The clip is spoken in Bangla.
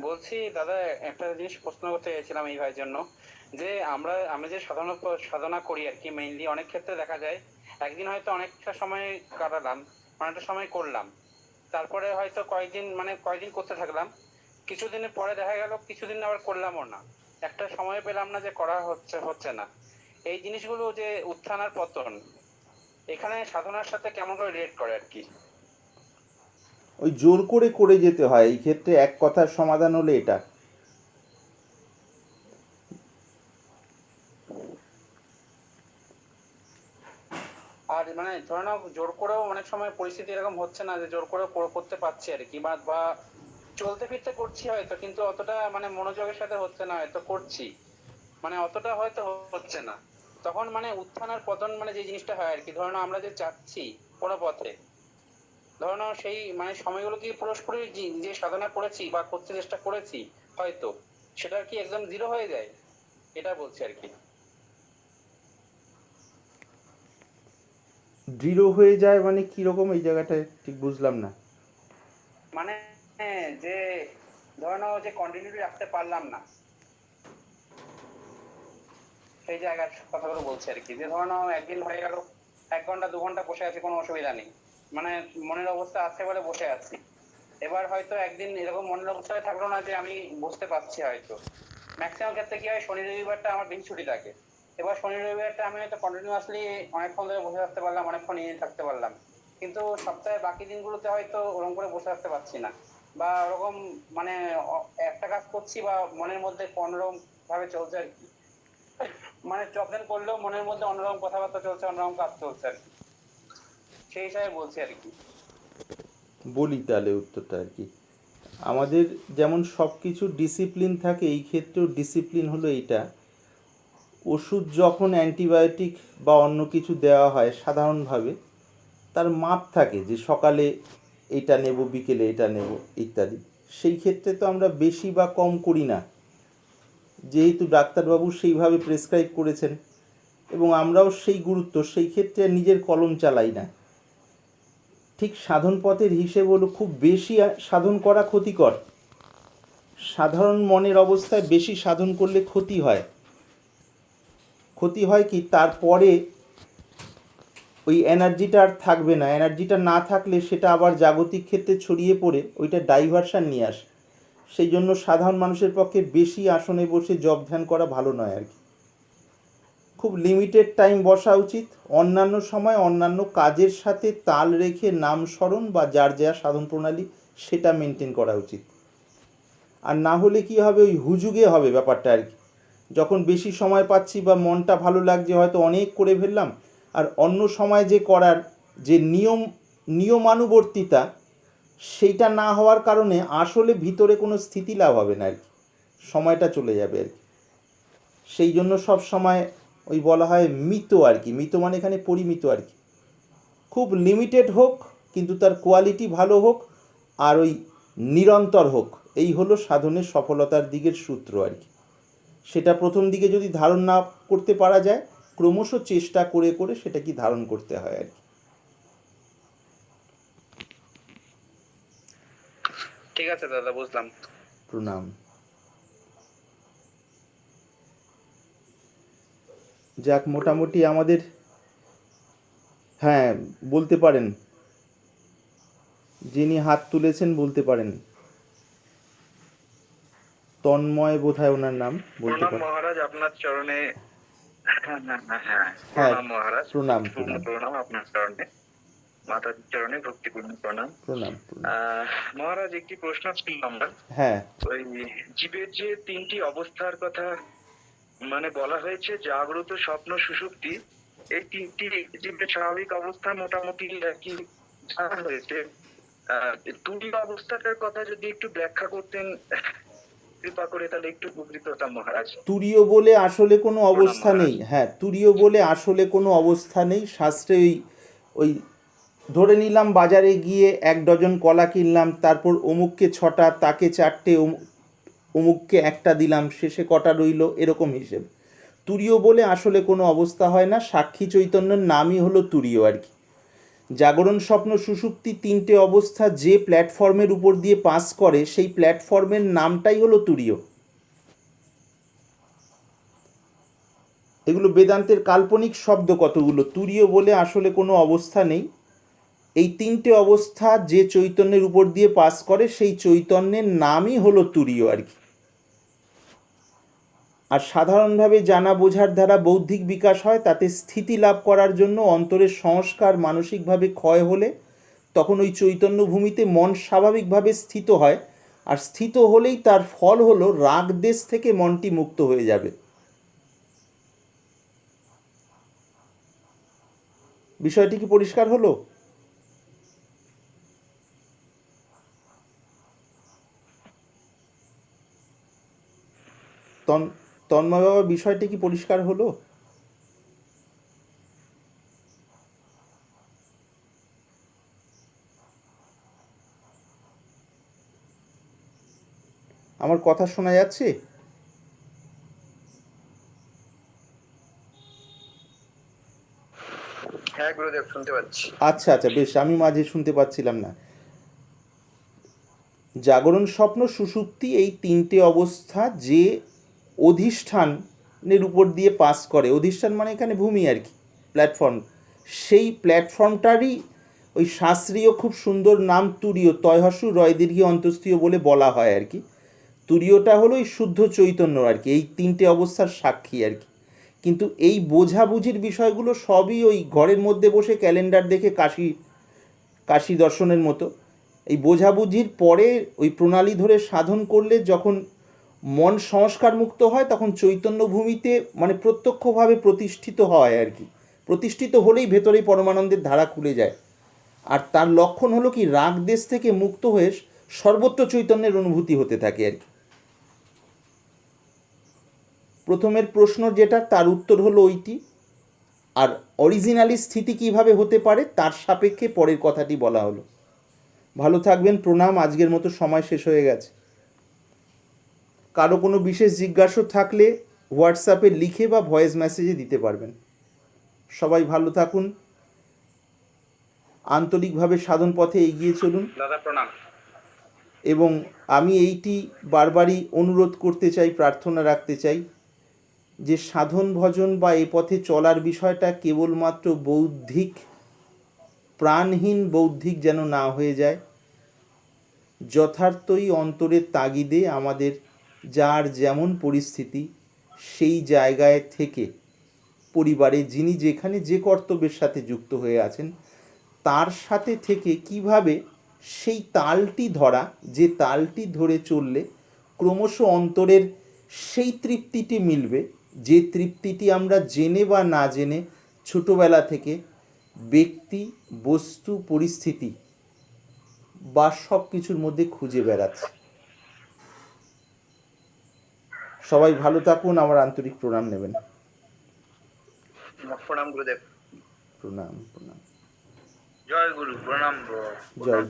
বলছি, দাদা, একটা জিনিস প্রশ্ন করতে চাইছিলাম এই ভাইয়ের জন্য। যে আমরা আমরা যে সাধনা সাধনা করি আর কি মেইনলি অনেক ক্ষেত্রে দেখা যায়, একদিন হয়তো অনেকটা সময় কাটালাম, অনেকটা সময় করলাম। তারপরে হয়তো কয়েকদিন মানে কয়েকদিন করতে থাকলাম। কিছুদিনের পরে দেখা গেল, কিছুদিন আবার করলামও না। একটা সময় পেলাম না যে করা হচ্ছে হচ্ছে না। এই জিনিসগুলো যে উত্থান আর পতন, এখানে সাধনার সাথে কেমন করে রিলেট করে আর কি? ওই জোর করে করে যেতে হয়। এই ক্ষেত্রে এক কথার সমাধান হলে এটা। আর মানে ধরে নাও, জোর করেও অনেক সময় পরিস্থিতি এরকম হচ্ছে না যে, জোর করে, করতে পারছি আর কি। বা চলতে ফিরতে করছি হয়তো, কিন্তু অতটা মানে মনোযোগের সাথে হচ্ছে না, হয়তো করছি। মানে অতটা হয়তো হচ্ছে না। তখন মানে উত্থান আর পতন মানে যে জিনিসটা হয় আর কি। ধরে নাও, আমরা যে চাচ্ছি কোনো পথে ধরে নাও সেই মানে সময়গুলো কি পুরোপুরি যে- যে সাধনা করেছি বা করতে চেষ্টা করেছি হয়তো সেটা কি একদম জিরো হয়ে যায়? এটা বলছি আর কি। দৃঢ় হয়ে যায় মানে কি রকম? এই জায়গাটায় ঠিক বুঝলাম না। মানে যে ধরে নাও যে কন্টিনিউটি রাখতে পারলাম না। সেই জায়গার কথাগুলো বলছি আর কি যে ধরে নাও একদিন হয়ে গেল এক ঘণ্টা দু ঘণ্টা বসে আছে কোনো অসুবিধা নেই। মানে মনের অবস্থা আছে বলে বসে আছি। এবার হয়তো একদিন এরকম মনের অবস্থায় থাকল না যে আমি বুঝতে পারছি হয়তো। ম্যাক্সিমাম ক্ষেত্রে কি হয়, শনি রবিবারটা আমার বেশি ছুটি থাকে। এবার শনি রবিবারটা আমি হয়তো কন্টিনিউয়াসলি অনেকক্ষণ ধরে বসে থাকতে পারলাম, অনেকক্ষণ নিয়ে থাকতে পারলাম। কিন্তু সপ্তাহে বাকি দিনগুলোতে হয়তো ওরকম করে বসে থাকতে পারছি না। বা ওরকম মানে একটা কাজ করছি বা মনের মধ্যে অন্যরকম ভাবে চলছে আর কি। মানে চকলেন করলেও মনের মধ্যে অন্যরকম কথাবার্তা চলছে, অন্যরকম কাজ চলছে আর কি। সেই হিসাবে বলছি আর কি। বলি তাহলে উত্তরটা আর কি। আমাদের যেমন সব কিছু ডিসিপ্লিন থাকে, এই ক্ষেত্রেও ডিসিপ্লিন হলো এইটা। ওষুধ যখন অ্যান্টিবায়োটিক বা অন্য কিছু দেওয়া হয় সাধারণভাবে, তার মাপ থাকে যে সকালে এটা নেব, বিকেলে এটা নেব ইত্যাদি। সেই ক্ষেত্রে তো আমরা বেশি বা কম করি না। যেহেতু ডাক্তারবাবু সেইভাবে প্রেসক্রাইব করেছেন এবং আমরাও সেই গুরুত্ব, সেই ক্ষেত্রে নিজের কলম চালাই না। ঠিক সাধন পথের হিসেব হলো খুব বেশি সাধন করা ক্ষতিকর। সাধারণ মনের অবস্থায় বেশি সাধন করলে ক্ষতি হয়। ক্ষতি হয় কি? তারপরে ওই এনার্জিটা আর থাকবে না। এনার্জিটা না থাকলে সেটা আবার জাগতিক ক্ষেত্রে ছড়িয়ে পড়ে, ওইটা ডাইভারশন নিয়ে আসে। সেই জন্য সাধারণ মানুষের পক্ষে বেশি আসনে বসে জব ধ্যান করা ভালো নয় আর কি। খুব লিমিটেড টাইম বসা উচিত। অন্যান্য সময় অন্যান্য কাজের সাথে তাল রেখে নাম স্মরণ বা যার যা সাধন প্রণালী সেটা মেনটেন করা উচিত। আর না হলে কি হবে? ওই হুজুগে হবে ব্যাপারটা আর কি। যখন বেশি সময় পাচ্ছি বা মনটা ভালো লাগছে, হয়তো অনেক করে ফেললাম। আর অন্য সময় যে করার যে নিয়ম, নিয়মানুবর্তিতা, সেইটা না হওয়ার কারণে আসলে ভিতরে কোনো স্থিতি লাভ হবে না আর কি। সময়টা চলে যাবে আর কি। সেই জন্য সব সময় ওই বলা হয় মিত আর কি। মিত মানে এখানে পরিমিত আর কি। খুব লিমিটেড হোক কিন্তু তার কোয়ালিটি ভালো হোক আর ওই নিরন্তর হোক এই হলো সাধনের সফলতার দিকের সূত্র আর কি। সেটা প্রথম দিকে যদি ধারণ না করতে পারা যায় ক্রমশ চেষ্টা করে করে সেটা কি ধারণ করতে হয় আর কি। ঠিক আছে দাদা বুঝলাম। প্রণাম। যাক মোটামুটি আমাদের হ্যাঁ বলতে পারেন। যিনি হাত তুলেছেন বলতে পারেন। তন্ময় বোধহয় ওনার নাম বলতে পারেন। মহারাজ আপনার চরণে হ্যাঁ হ্যাঁ হ্যাঁ হ্যাঁ হ্যাঁ, মহারাজ। প্রণাম, প্রণাম। আপনার চরণে মাতার চরণে ভক্তিপূর্ণ প্রণাম। প্রণাম মহারাজ একটি প্রশ্ন ছিল আমার। হ্যাঁ। ওই জীবের যে তিনটি অবস্থার কথা মানে বলা হয়েছে জাগ্রত স্বপ্ন সুষুপ্তি এই তিনটি জীবের স্বাভাবিক অবস্থা মোটামুটি একই হয়েছে তুরীয় অবস্থাটার কথা যদি একটু ব্যাখ্যা করতেন কৃপা করে তাহলে একটু উপকৃত হতাম মহারাজ। তুরীয় বলে আসলে কোনো অবস্থা নেই। হ্যাঁ তুরীয় বলে আসলে কোনো অবস্থা নেই। শাস্ত্রে ওই ওই ধরে নিলাম বাজারে গিয়ে এক ডজন কলা কিনলাম তারপর অমুককে ছটা তাকে চারটে অমুককে একটা দিলাম, শেষে কটা রইল, এরকম হিসেব। তুরীয় বলে আসলে কোনো অবস্থা হয় না, সাক্ষী চৈতন্যের নামই হলো তুরীয় আর কি। জাগরণ স্বপ্ন সুষুপ্তি তিনটে অবস্থা যে প্ল্যাটফর্মের উপর দিয়ে পাস করে, সেই প্ল্যাটফর্মের নামটাই হলো তুরীয়। এগুলো বেদান্তের কাল্পনিক শব্দ কতগুলো? তুরীয় বলে আসলে কোনো অবস্থা নেই। এই তিনটে অবস্থা যে চৈতন্যের উপর দিয়ে পাস করে, সেই চৈতন্যের নামই হলো তুরীয় আর কি। আর সাধারণভাবে জানা বোঝার দ্বারা বৌদ্ধিক বিকাশ হয়, তাতে স্থিতি লাভ করার জন্য অন্তরের সংস্কার মানসিকভাবে ক্ষয় হলে তখন ওই চৈতন্য ভূমিতে মন স্বাভাবিকভাবে স্থিত হয়। আর স্থিত হলেই তার ফল হলো রাগ দেশ থেকে মনটি মুক্ত হয়ে যাবে। বিষয়টি কি পরিষ্কার হলো? তন তন্ময় বাবা বিষয়টি কি পরিষ্কার হলো? আমার কথা শোনা যাচ্ছে? হ্যাঁ শুনতে পাচ্ছি। আচ্ছা আচ্ছা বেশ আমি মাঝে শুনতে পাচ্ছিলাম না। জাগরণ স্বপ্ন সুষুপ্তি এই তিনটে অবস্থা যে অধিষ্ঠানের উপর দিয়ে পাস করে। অধিষ্ঠান মানে এখানে ভূমি আর কি প্ল্যাটফর্ম সেই প্ল্যাটফর্মটারই ওই শাস্ত্রীয় খুব সুন্দর নাম তুরীয় তয়হসু রয় দীর্ঘী অন্তস্তীয় বলে বলা হয় আর কি। তুরীয়টা হলো ওই শুদ্ধ চৈতন্য আর কি, এই তিনটে অবস্থার সাক্ষী আর কি। কিন্তু এই বোঝাবুঝির বিষয়গুলো সবই ওই ঘরের মধ্যে বসে ক্যালেন্ডার দেখে কাশি কাশি দর্শনের মতো। এই বোঝাবুঝির পরে ওই প্রণালী ধরে সাধন করলে যখন মন সংস্কার মুক্ত হয়, তখন চৈতন্য ভূমিতে মানে প্রত্যক্ষভাবে প্রতিষ্ঠিত হয় আর কি। প্রতিষ্ঠিত হলেই ভেতরেই পরমানন্দের ধারা খুলে যায়। আর তার লক্ষণ হলো কি, রাগ দেশ থেকে মুক্ত হয়ে সর্বত্র চৈতন্যের অনুভূতি হতে থাকে আর কি। প্রথমের প্রশ্ন যেটা, তার উত্তর হলো ওইটি। আর অরিজিনালি স্থিতি কীভাবে হতে পারে, তার সাপেক্ষে পরের কথাটি বলা হলো। ভালো থাকবেন, প্রণাম, আজকের মতো সময় শেষ হয়ে গেছে। কারও কোনো বিশেষ জিজ্ঞাসা থাকলে হোয়াটসঅ্যাপে লিখে বা ভয়েস মেসেজে দিতে পারবেন। সবাই ভালো থাকুন। আন্তরিকভাবে সাধন পথে এগিয়ে চলুন। দাদা প্রণাম। এবং আমি এইটি বারবারই অনুরোধ করতে চাই প্রার্থনা রাখতে চাই যে সাধন ভজন বা এ পথে চলার বিষয়টা কেবলমাত্র বৌদ্ধিক প্রাণহীন বৌদ্ধিক যেন না হয়ে যায় যথার্থই অন্তরের তাগিদে আমাদের যার যেমন পরিস্থিতি, সেই জায়গায় থেকে পরিবারে যিনি যেখানে যে কর্তব্যের সাথে যুক্ত হয়ে আছেন, তার সাথে থেকে কীভাবে সেই তালটি ধরা, যে তালটি ধরে চললে ক্রমশ অন্তরের সেই তৃপ্তিটি মিলবে, যে তৃপ্তিটি আমরা জেনে বা না জেনে ছোটোবেলা থেকে ব্যক্তি, বস্তু, পরিস্থিতি বা সব কিছুর মধ্যে খুঁজে বেড়াচ্ছি। সবাই ভালো থাকুন আমার আন্তরিক প্রণাম নেবেন। প্রণাম গুরুদেব। প্রণাম প্রণাম। জয় গুরু প্রণাম জয় গুরু।